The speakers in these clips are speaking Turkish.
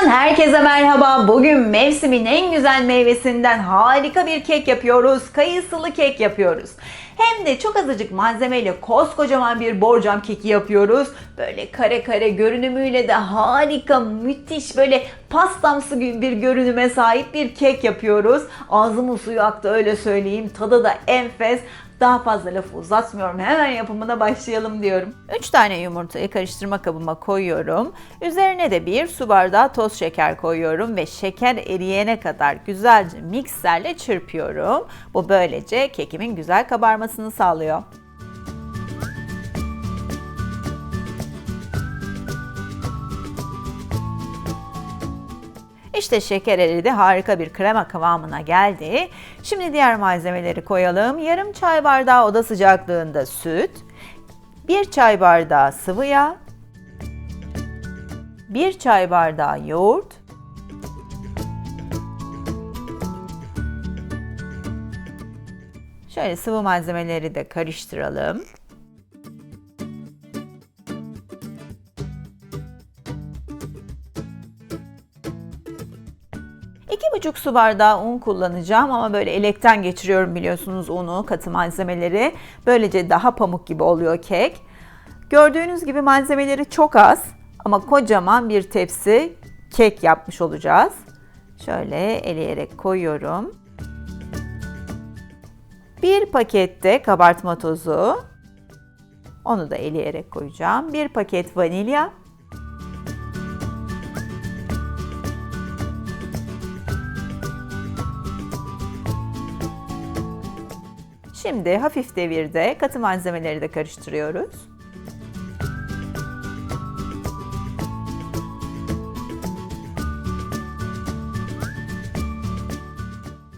Fırından herkese merhaba. Bugün mevsimin en güzel meyvesinden harika bir kek yapıyoruz. Kayısılı kek yapıyoruz. Hem de çok azıcık malzemeyle koskocaman bir borcam keki yapıyoruz. Böyle kare kare görünümüyle de harika, müthiş böyle pastamsı bir görünüme sahip bir kek yapıyoruz. Ağzımın suyu aktı öyle söyleyeyim. Tadı da enfes. Daha fazla lafı uzatmıyorum. Hemen yapımına başlayalım diyorum. 3 tane yumurtayı karıştırma kabıma koyuyorum. Üzerine de bir su bardağı toz şeker koyuyorum ve şeker eriyene kadar güzelce mikserle çırpıyorum. Bu böylece kekimin güzel kabarmasını sağlıyor. İşte şeker eridi, harika bir krema kıvamına geldi. Şimdi diğer malzemeleri koyalım. Yarım çay bardağı oda sıcaklığında süt, bir çay bardağı sıvı yağ, bir çay bardağı yoğurt, Şöyle sıvı malzemeleri de karıştıralım. İki buçuk su bardağı un kullanacağım ama böyle elekten geçiriyorum biliyorsunuz unu, katı malzemeleri. Böylece daha pamuk gibi oluyor kek. Gördüğünüz gibi malzemeleri çok az ama kocaman bir tepsi kek yapmış olacağız. Şöyle eleyerek koyuyorum. Bir pakette kabartma tozu. Onu da eleyerek koyacağım. Bir paket vanilya. Şimdi hafif devirde katı malzemeleri de karıştırıyoruz.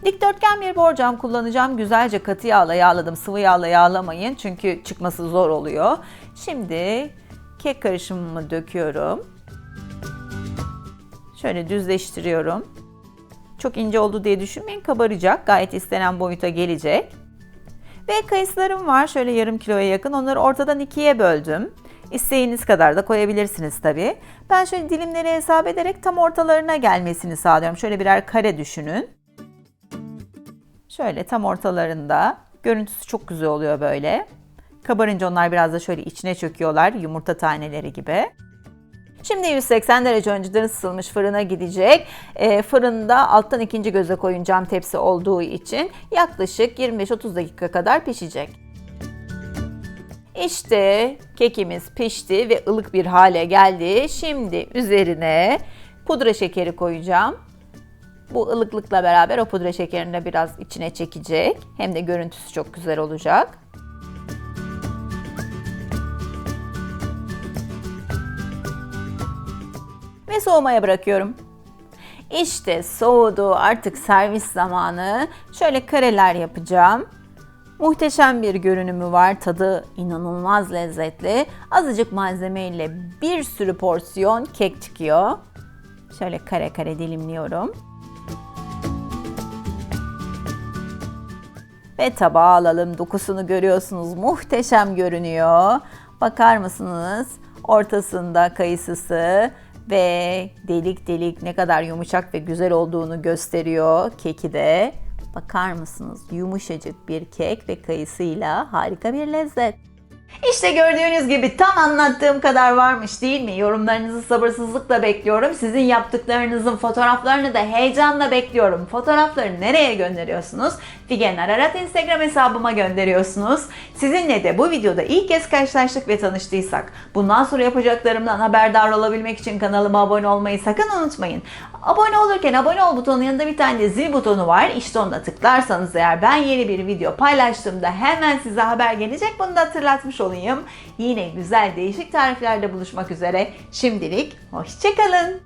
Dikdörtgen bir borcam kullanacağım. Güzelce katı yağla yağladım. Sıvı yağla yağlamayın çünkü çıkması zor oluyor. Şimdi kek karışımımı döküyorum. Şöyle düzleştiriyorum. Çok ince oldu diye düşünmeyin kabaracak. Gayet istenen boyuta gelecek. Ve kayısılarım var şöyle yarım kiloya yakın. Onları ortadan ikiye böldüm. İsteğiniz kadar da koyabilirsiniz tabii. Ben şöyle dilimleri hesap ederek tam ortalarına gelmesini sağlıyorum. Şöyle birer kare düşünün. Şöyle tam ortalarında. Görüntüsü çok güzel oluyor böyle. Kabarınca onlar biraz da şöyle içine çöküyorlar yumurta taneleri gibi. Şimdi 180 derece önceden ısıtılmış fırına gidecek. E, fırında alttan ikinci göze koyacağım tepsi olduğu için yaklaşık 25-30 dakika kadar pişecek. İşte kekimiz pişti ve ılık bir hale geldi. Şimdi üzerine pudra şekeri koyacağım. Bu ılıklıkla beraber o pudra şekerini de biraz içine çekecek. Hem de görüntüsü çok güzel olacak. Ve soğumaya bırakıyorum. İşte soğudu artık servis zamanı. Şöyle kareler yapacağım. Muhteşem bir görünümü var. Tadı inanılmaz lezzetli. Azıcık malzemeyle bir sürü porsiyon kek çıkıyor. Şöyle kare kare dilimliyorum. Ve tabağa alalım. Dokusunu görüyorsunuz. Muhteşem görünüyor. Bakar mısınız? Ortasında kayısısı ve delik delik ne kadar yumuşak ve güzel olduğunu gösteriyor keki de. Bakar mısınız? Yumuşacık bir kek ve kayısıyla harika bir lezzet. İşte gördüğünüz gibi tam anlattığım kadar varmış değil mi? Yorumlarınızı sabırsızlıkla bekliyorum. Sizin yaptıklarınızın fotoğraflarını da heyecanla bekliyorum. Fotoğrafları nereye gönderiyorsunuz? Figen Ararat Instagram hesabıma gönderiyorsunuz. Sizinle de bu videoda ilk kez karşılaştık ve tanıştıysak bundan sonra yapacaklarımdan haberdar olabilmek için kanalıma abone olmayı sakın unutmayın. Abone olurken abone ol butonunun yanında bir tane de zil butonu var. İşte onda tıklarsanız eğer ben yeni bir video paylaştığımda hemen size haber gelecek. Bunu da hatırlatmış olayım. Yine güzel değişik tariflerde buluşmak üzere. Şimdilik hoşçakalın.